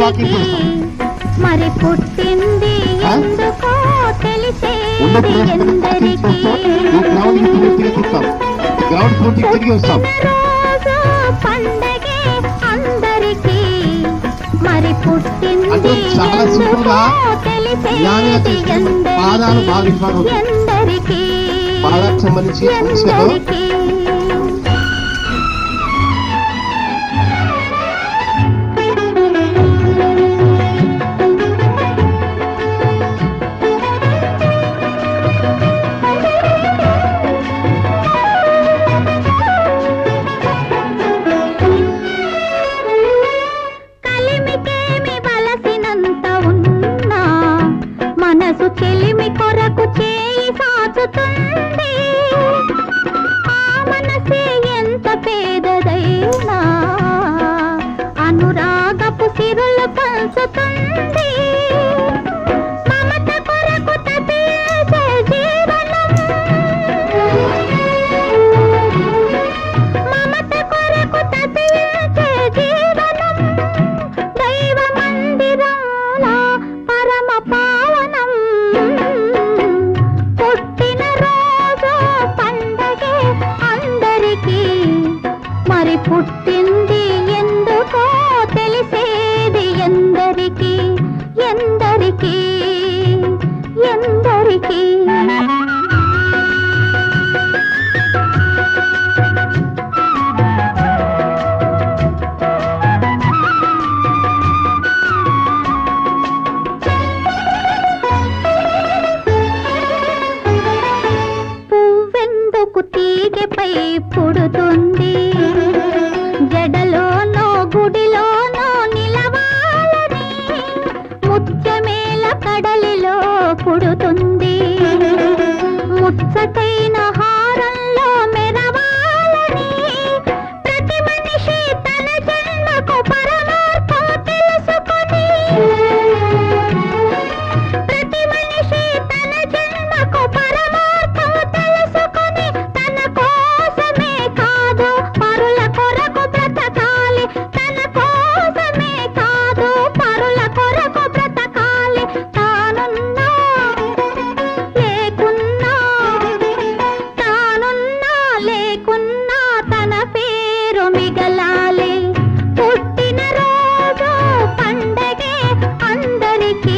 Walking చేస్తాం. మరి పుట్టింది? ఎందుకో తెలిసేది ఉన్న ప్లేస్ ఈ గ్రౌండ్ గ్రౌండ్ తిరిగి వస్తాం. పండగే అందరికీ. మరి పుట్టింది అంటే చాలా సింపుల్గా ఎందుకో జ్ఞానిగా తెలిసేది చేస్తే పాదాలు బాగా పాదాలకు సంబంధించి అనురాగపు పంచుతుంది మమత కొరకు తపించే జీవనం. మమత కొరకు జీవనం. దైవ మందిరాల పరమ పావనం. పుట్టిన రోజు పండగే అందరికీ. మరి పుట్టి के కడలిలో పుడుతుంది. ముచ్చటై கரை கே